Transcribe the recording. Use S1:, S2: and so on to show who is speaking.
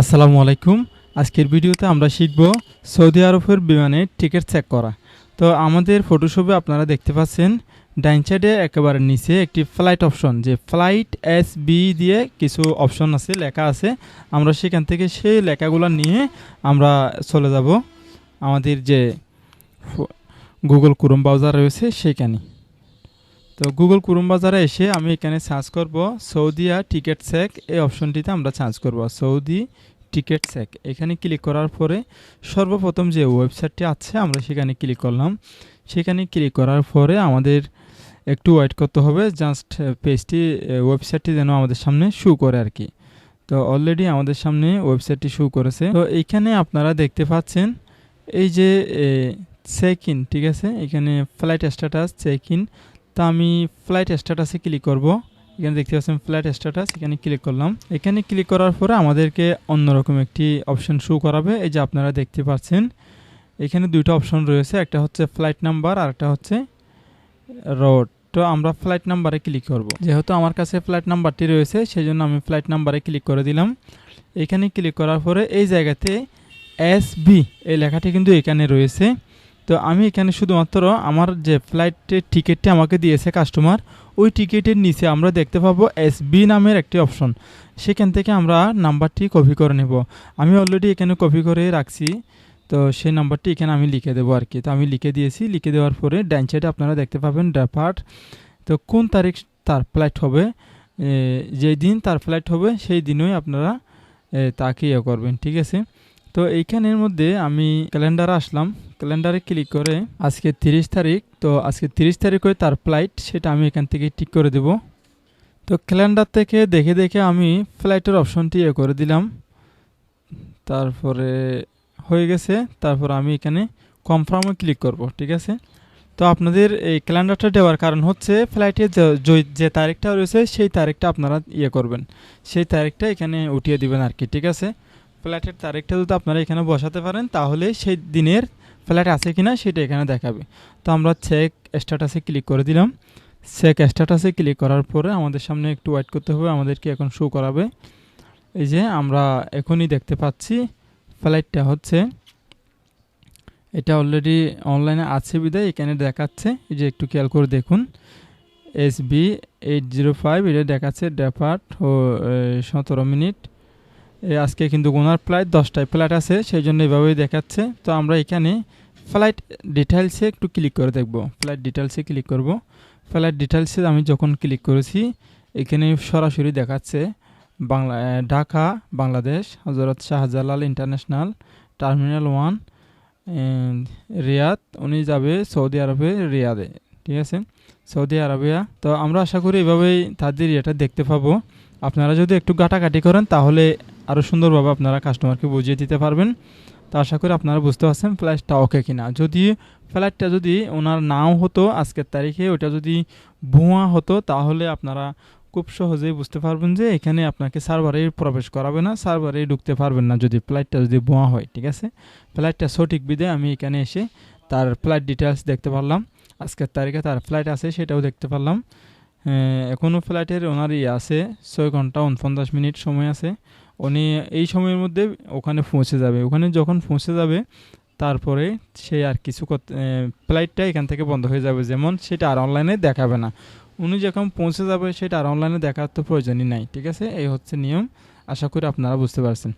S1: আসসালামু আলাইকুম। আজকের ভিডিওতে আমরা শিখব সৌদি আরবের বিমানে টিকিট চেক করা। তো আমাদের ফটোশপে আপনারা দেখতে পাচ্ছেন, ডাইন সাইডে একেবারে নিচে একটি ফ্লাইট অপশন যে ফ্লাইট এস বি দিয়ে কিছু অপশন আছে, লেখা আছে। আমরা সেখান থেকে সেই লেখাগুলো নিয়ে আমরা চলে যাব। আমাদের যে গুগল ক্রোম ব্রাউজার রয়েছে, সেখানে। তো গুগল ক্রোম বাজারে এসে আমি এখানে সার্চ করব সৌদিয়া টিকিট চেক এই অপশনটিতে আমরা সার্চ করব সৌদি টিকিট চেক এখানে ক্লিক করার পরে সর্বপ্রথম যে ওয়েবসাইটটি আছে, আমরা সেখানে ক্লিক করলাম। সেখানে ক্লিক করার পরে আমাদের একটু ওয়েট করতে হবে। জাস্ট পেজটি ওয়েবসাইটটি যেন আমাদের সামনে শু করে আর কি। তো অলরেডি আমাদের সামনে ওয়েবসাইটটি শু করেছে। তো এইখানে আপনারা দেখতে পাচ্ছেন এই যে চেক ইন ঠিক আছে? এখানে ফ্লাইট স্ট্যাটাস চেক ইন তো আমি ফ্লাইট স্ট্যাটাসে ক্লিক করব। এখানে দেখতে পাচ্ছেন ফ্লাইট স্ট্যাটাস এখানে ক্লিক করলাম। এখানে ক্লিক করার পরে আমাদেরকে অন্যরকম একটি অপশন শো করাবে। এই যে আপনারা দেখতে পাচ্ছেন, এখানে দুইটা অপশন রয়েছে। একটা হচ্ছে ফ্লাইট নাম্বার আর একটা হচ্ছে রোড তো আমরা ফ্লাইট নাম্বারে ক্লিক করব। যেহেতু আমার কাছে ফ্লাইট নাম্বারটি রয়েছে সেই জন্য আমি ফ্লাইট নাম্বারে ক্লিক করে দিলাম। এখানে ক্লিক করার পরে এই জায়গাতে এস বি এই লেখাটি কিন্তু এখানে রয়েছে। তো আমি এখানে শুধুমাত্র আমার যে ফ্লাইটের টিকিটটি আমাকে দিয়েছে কাস্টমার, ওই টিকিটের নিচে আমরা দেখতে পাবো এস বি নামের একটি অপশন। সেখান থেকে আমরা নাম্বারটি কপি করে নেব। আমি অলরেডি এখানে কপি করে রাখছি, তো সেই নাম্বারটি এখানে আমি লিখে দেবো আর কি তো আমি লিখে দিয়েছি, লিখে দেওয়ার পরে ডাইন সাইডে আপনারা দেখতে পাবেন ড্রাপার্ট তো কোন তারিখ তার ফ্লাইট হবে যেই দিন তার ফ্লাইট হবে, সেই দিনই আপনারা তাকে ইয়ে করবেন, ঠিক আছে? তো এইখানের মধ্যে আমি ক্যালেন্ডার আসলাম। ক্যালেন্ডারে ক্লিক করে আজকে তিরিশ তারিখ, তো আজকে তিরিশ তারিখে তার ফ্লাইট সেটা আমি এখান থেকে ঠিক করে দেব। তো ক্যালেন্ডার থেকে দেখে দেখে আমি ফ্লাইটের অপশনটি ইয়ে করে দিলাম। তারপরে হয়ে গেছে, তারপর আমি এখানে কনফার্মে ক্লিক করব, ঠিক আছে? তো আপনাদের এই ক্যালেন্ডারটা দেওয়ার কারণ হচ্ছে ফ্লাইটের যে তারিখটা রয়েছে, সেই তারিখটা আপনারা ইয়ে করবেন। সেই তারিখটা এখানে উঠিয়ে দিবেন আর কি, ঠিক আছে? ফ্লাইটের তারিখটা যদি আপনারা এখানে বসাতে পারেন, তাহলে সেই দিনের ফ্ল্যাট আছে কি না সেটা এখানে দেখাবে। তো আমরা চেক স্ট্যাটাসে ক্লিক করে দিলাম। চেক স্ট্যাটাসে ক্লিক করার পরে আমাদের সামনে একটু ওয়েট করতে হবে আমাদেরকে এখন শো করাবে। এই যে আমরা এখনই দেখতে পাচ্ছি ফ্লাইটটা হচ্ছে, এটা অলরেডি অনলাইনে আছে বিদায়, এখানে দেখাচ্ছে। এই যে একটু খেয়াল করে দেখুন। S B eight zero five এটা দেখাচ্ছে ডেপার্ট সতেরো মিনিট। আজকে কিন্তু ওনার ফ্লাইট দশটায় ফ্লাইট আছে সেই জন্য এভাবেই দেখাচ্ছে। তো আমরা এখানে ফ্লাইট ডিটেলসে একটু ক্লিক করে দেখব। ফ্লাইট ডিটেলসে ক্লিক করব। ফ্লাইট ডিটেলসে আমি যখন ক্লিক করেছি, এখানে সরাসরি দেখাচ্ছে Bangla Dhaka, Bangladesh Hazrat Shahjalal international, terminal one Riyadh, উনি যাবে সৌদি আরবে রিয়াদে, ঠিক আছে? Saudi Arabia. তো আমরা আশা করি এভাবেই তাদের এটা দেখতে পাবো। আপনারা যদি একটু ঘাটাঘাটি করেন, তাহলে আরও সুন্দরভাবে আপনারা কাস্টমারকে বুঝিয়ে দিতে পারবেন। তো আশা করি আপনারা বুঝতে পারছেন ফ্লাইটটা ওকে কিনা। যদি ফ্লাইটটা যদি ওনার নাও হতো আজকের তারিখে ওটা যদি ভুয়া হতো, তাহলে আপনারা খুব সহজেই বুঝতে পারবেন যে এখানে আপনাকে সার্ভারে প্রবেশ করাবে না সার্ভারে ঢুকতে পারবেন না যদি ফ্লাইটটা যদি ভুয়া হয়, ঠিক আছে? ফ্লাইটটা সঠিক বিধে আমি এখানে এসে তার ফ্লাইট ডিটেলস দেখতে পারলাম। আজকের তারিখে তার ফ্লাইট আছে সেটাও দেখতে পারলাম। এখনও ফ্লাইটের ওনার ইয়ে আছে, ছয় ঘণ্টা উনপঞ্চাশ মিনিট সময় আছে। উনি এই সময়ের মধ্যে ওখানে পৌঁছে যাবে। ওখানে যখন পৌঁছে যাবে, তারপরে সে আর কিছু করতে ফ্লাইটটা এখান থেকে বন্ধ হয়ে যাবে। যেমন সেটা আর অনলাইনে দেখাবে না। উনি যখন পৌঁছে যাবে, সেটা আর অনলাইনে দেখার তো প্রয়োজনই নাই, ঠিক আছে? এই হচ্ছে নিয়ম। আশা করি আপনারা বুঝতে পারছেন।